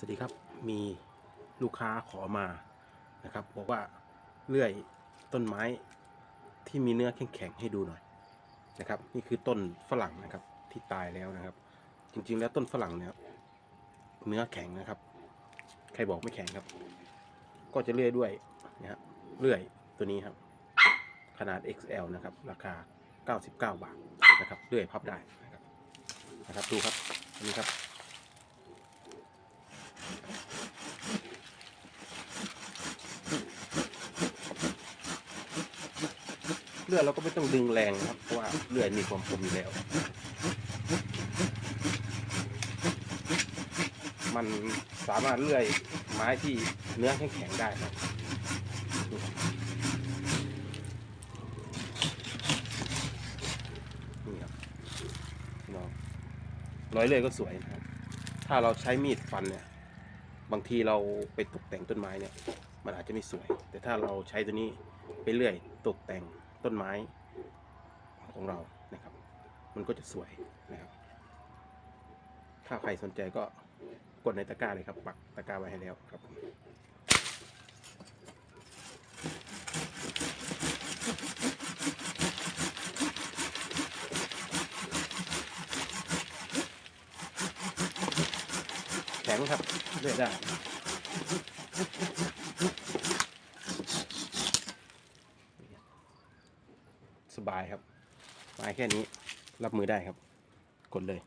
สวัสดีครับมีลูกค้าขอมานะครับบอกว่าเลื่อยต้นไม้ที่มีเนื้อแข็งๆให้ดูหน่อยนะครับ นี่คือต้นฝรั่งนะครับที่ตายแล้วนะครับ จริงๆแล้วต้นฝรั่งเนี่ยเนื้อแข็งนะครับ ใครบอกไม่แข็งครับ ก็จะเลื่อยด้วยนะฮะเลื่อยตัวนี้ครับ ขนาด XL นะครับ ราคา 99 บาทนะครับเลื่อยพับได้นะครับนะครับดูครับอันนี้ครับ เลื่อยเราก็ไม่ต้องดึงแรงครับเพราะว่าเลื่อยมีความคมอยู่แล้ว มันสามารถเลื่อยไม้ที่เนื้อแข็งๆได้ครับดูครับนี่ครับพี่น้องร้อยเลื่อยก็สวยนะครับ ถ้าเราใช้มีดฟันเนี่ย บางทีเราไปตกแต่งต้นไม้เนี่ย มันอาจจะไม่สวย แต่ถ้าเราใช้ตัวนี้ไปเลื่อยตกแต่ง ต้นไม้ของเรานะครับ มันก็จะสวยนะครับ ถ้าใครสนใจก็กดในตะกร้าเลยครับ ปักตะกร้าไว้ให้แล้วครับผมแข็งครับเลื่อยได้ สบายครับไม้แค่นี้รับมือได้ครับ กดเลย